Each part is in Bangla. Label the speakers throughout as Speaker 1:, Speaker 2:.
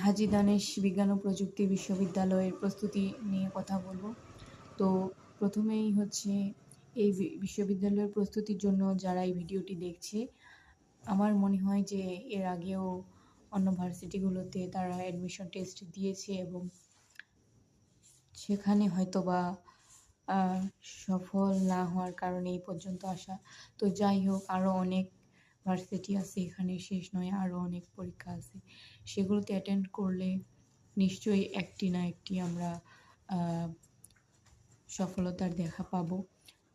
Speaker 1: হাজী দানেশ বিজ্ঞান ও প্রযুক্তি বিশ্ববিদ্যালয়ের প্রস্তুতি নিয়ে কথা বলব। তো প্রথমেই হচ্ছে এই বিশ্ববিদ্যালয়ের প্রস্তুতির জন্য যারা এই ভিডিওটি দেখছে, আমার মনে হয় যে এর আগেও অন্য ভার্সিটিগুলোতে তারা অ্যাডমিশন টেস্ট দিয়েছে এবং সেখানে হয়তো বা সফল না হওয়ার কারণে এই পর্যন্ত আসা। তো যাই হোক আরও অনেক ভার্সিটি আছে, এখানে শেষ নয় আরও অনেক পরীক্ষা আছে। সেগুলোতে অ্যাটেন্ড করলে নিশ্চয়ই একটি না একটি আমরা সফলতার দেখা পাবো।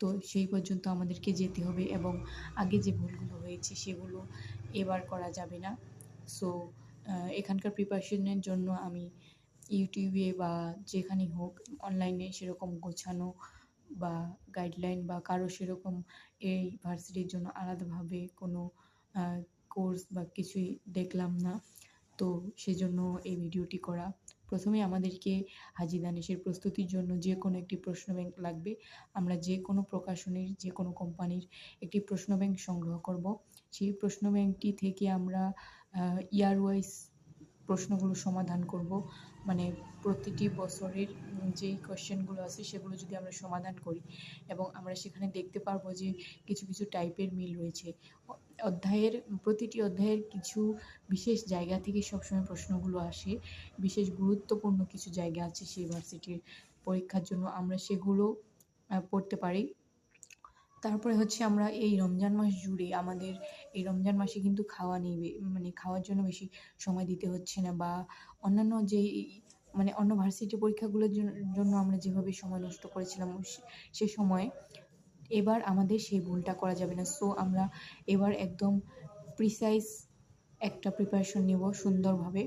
Speaker 1: তো সেই পর্যন্ত আমাদেরকে যেতে হবে এবং আগে যে ভুলগুলো হয়েছে সেগুলো এবার করা যাবে না। সো এখানকার প্রিপারেশনের জন্য আমি ইউটিউবে বা যেখানেই হোক অনলাইনে সেরকম গোছানো বা গাইডলাইন বা কারও সেরকম এই ভার্সিটির জন্য আলাদাভাবে কোনো কোর্স বা কিছুই দেখলাম না। তো সেজন্য এই ভিডিওটি করা। প্রথমে আমাদেরকে হাজি দানেশের প্রস্তুতির জন্য যে কোনো একটি প্রশ্ন ব্যাংক লাগবে। আমরা যে কোনো প্রকাশনীর, যে কোনো কোম্পানির একটি প্রশ্ন ব্যাংক সংগ্রহ করব। সেই প্রশ্ন ব্যাংকটি থেকে আমরা ইয়ার ওয়াইজ প্রশ্নগুলো সমাধান করব। মানে প্রতিটি বছরের যেই কোয়েশ্চেনগুলো আছে সেগুলো যদি আমরা সমাধান করি এবং আমরা সেখানে দেখতে পারব যে কিছু কিছু টাইপের মিল রয়েছে। অধ্যায়ের, প্রতিটি অধ্যায়ের কিছু বিশেষ জায়গা থেকে সবসময় প্রশ্নগুলো আসে। বিশেষ গুরুত্বপূর্ণ কিছু জায়গা আছে সেই ভার্সিটির পরীক্ষার জন্য। আমরা সেগুলো পড়তে পারি। তারপরে হচ্ছে আমরা এই রমজান মাস জুড়ে আমাদের এই রমজান মাসে কিন্তু খাওয়া নেই মানে খাওয়ার জন্য বেশি সময় দিতে হচ্ছে না বা অন্যান্য যে মানে অন্য ভার্সিটি পরীক্ষাগুলোর জন্য আমরা যেভাবে সময় নষ্ট করেছিলাম সে- সময় এবার আমাদের সেই ভুলটা করা যাবে না। সো আমরা এবার একদম প্রিসাইজ একটা প্রিপারেশন নেব সুন্দরভাবে।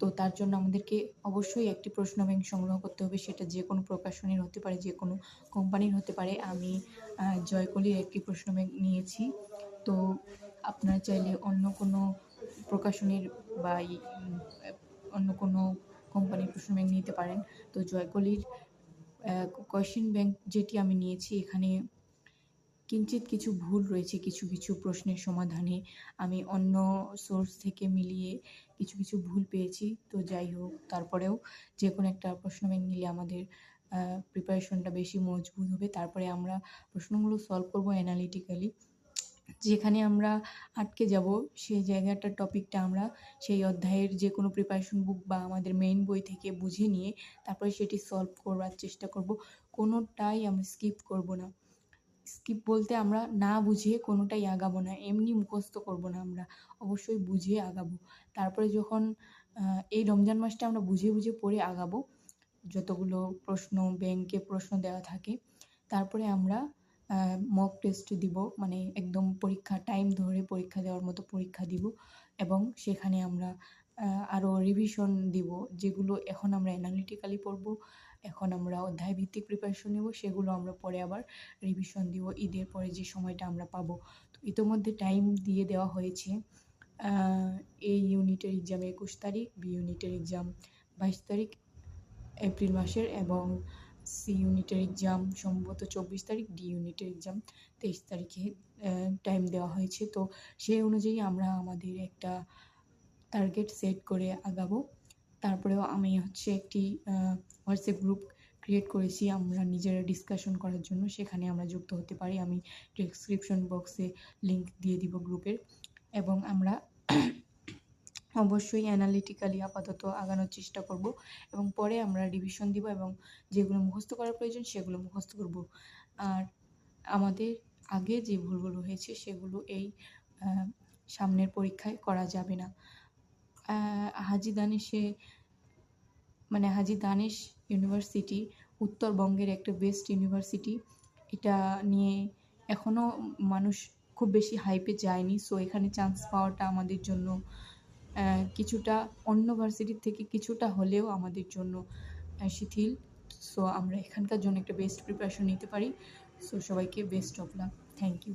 Speaker 1: তো তার জন্য আমাদেরকে অবশ্যই একটি প্রশ্ন ব্যাংক সংগ্রহ করতে হবে। সেটা যে কোনো প্রকাশনীর হতে পারে, যে কোনো কোম্পানির হতে পারে। আমি জয়কলির একটি প্রশ্ন ব্যাংক নিয়েছি। তো আপনারা চাইলে অন্য কোনো প্রকাশনীর বা অন্য কোনো কোম্পানির প্রশ্ন ব্যাংক নিতে পারেন। তো জয়কলির কোয়েশ্চেন ব্যাংক যেটি আমি নিয়েছি, এখানে কিঞ্চিত কিছু ভুল রয়েছে, কিছু কিছু প্রশ্নের সমাধানে আমি অন্য সোর্স থেকে মিলিয়ে কিছু কিছু ভুল পেয়েছি। তো যাই হোক, তারপরেও যে কোনো একটা প্রশ্ন নিলে আমাদের প্রিপারেশনটা বেশি মজবুত হবে। তারপরে আমরা প্রশ্নগুলো সলভ করব অ্যানালিটিক্যালি যেখানে আমরা আটকে যাব, সেই জায়গাটার টপিকটা আমরা সেই অধ্যায়ের যে কোনো প্রিপারেশন বুক বা আমাদের মেইন বই থেকে বুঝে নিয়ে তারপরে সেটি সলভ করবার চেষ্টা করব। কোনোটাই আমরা স্কিপ করব না। স্কিপ বলতে আমরা না বুঝিয়ে কোনোটাই আগাবো না, এমনি মুখস্থ করব না আমরা, অবশ্যই বুঝিয়ে আগাবো। তারপরে যখন এই রমজান মাসটা আমরা বুঝে বুঝে পড়ে আগাবো, যতগুলো প্রশ্ন, ব্যাংকে প্রশ্ন দেওয়া থাকে, তারপরে আমরা মক টেস্ট দিব মানে একদম পরীক্ষা টাইম ধরে পরীক্ষা দেওয়ার মতো পরীক্ষা দিব, এবং সেখানে আমরা আরও রিভিশন দিব, যেগুলো এখন আমরা অ্যানালিটিক্যালি পড়ব এখন আমরা অধ্যায় ভিত্তিক প্রিপারেশন নেব, সেগুলো আমরা পরে আবার রিভিশন দিব, ঈদের পরে যে সময়টা আমরা পাবো। তো ইতোমধ্যে টাইম দিয়ে দেওয়া হয়েছে এই ইউনিটের এক্সাম একুশ তারিখ বি ইউনিটের এক্সাম বাইশ তারিখ এপ্রিল মাসের এবং সি ইউনিটের এক্সাম সম্ভবত চব্বিশ তারিখ ডি ইউনিটের এক্সাম তেইশ তারিখে টাইম দেওয়া হয়েছে। তো সেই অনুযায়ী আমরা আমাদের একটা টার্গেট সেট করে আগাবো। তারপরেও আমি হচ্ছে একটি হোয়াটসঅ্যাপ গ্রুপ ক্রিয়েট করেছি আমরা নিজেরা ডিসকাশন করার জন্য। সেখানে আমরা যুক্ত হতে পারি। আমি ডেসক্রিপশন বক্সে লিংক দিয়ে দিব গ্রুপের। এবং আমরা অবশ্যই অ্যানালিটিক্যালি আপাতত আগানোর চেষ্টা করব। এবং পরে আমরা রিভিশন দিব এবং যেগুলো মুখস্থ করার প্রয়োজন সেগুলো মুখস্থ করব। আর আমাদের আগে যে ভুলগুলো হয়েছে সেগুলো এই সামনের পরীক্ষায় করা যাবে না। হাজি দানেশে মানে হাজি দানেশ ইউনিভার্সিটি উত্তরবঙ্গের একটা বেস্ট ইউনিভার্সিটি। এটা নিয়ে এখনও মানুষ খুব বেশি হাইপে যায়নি সো এখানে চান্স পাওয়াটা আমাদের জন্য কিছুটা অন্য ভার্সিটির থেকে কিছুটা হলেও আমাদের জন্য শিথিল। সো আমরা এখানকার জন্য একটা বেস্ট প্রিপারেশন নিতে পারি। সো সবাইকে best of luck thank you